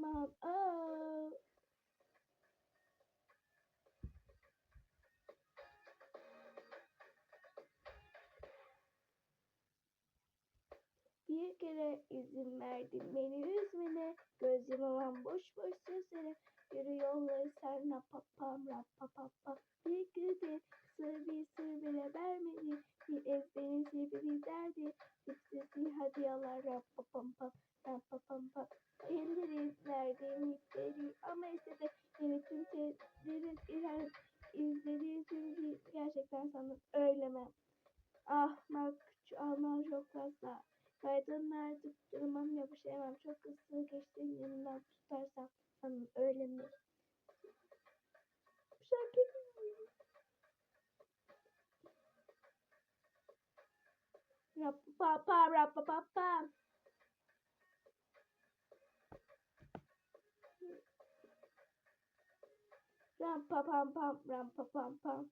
Armağan Aa. Bir kere izin verdim beni üzmene. Göz yumamam boş boş sözlere. Yürü yolları sen rapapam rapapapa Bir gidi sır bir sır bile vermedi. Bir ezberisi bir derdi Sipsisi hadiyalar rapapampa rapapampa Elleri verdiğim ipleri ama istedi Yönetim tedbiri iler izlediği sürücü gerçekten sandım öyle mi? Ah bak şu almaz çok fazla. Kaydın artık durmam yapışamam. Çok hızlı geçtiğin yanından tutarsam sanırım öyle mi? Bu şarkıyı Rapapapa rapapapa Ram pa pam pam ram pa pam pam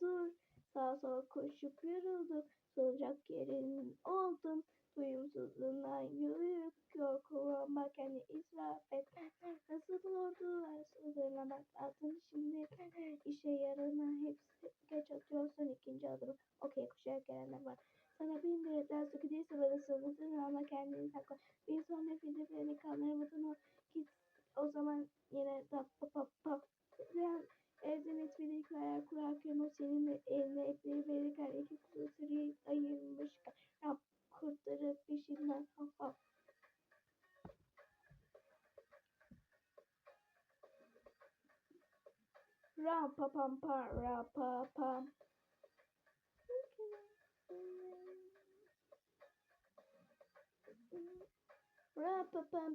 Dur sağa sola koşup yoruldum Solacak yerin oldum Duyumsuzluğundan yürüyüp korkulama kendi israf et Nasıl ordular sığdırlamak lazım şimdi işe yarana hepsi geç atıyorsun ikinci adımı Okey kuşarak gelenler var sana bin bir su gidiyorsa böyle sığdırdın ama kendini sakla. Bir sonra filmlerini kameramadın git o zaman yine da pa pa pa ben evden etmelik hayal kurarken o senin eline epleri verirken iki kutu sırayı ayırmış. Rab kurtları peşinden ha ha Ram pa pam pa ra pa pam Ra pa pam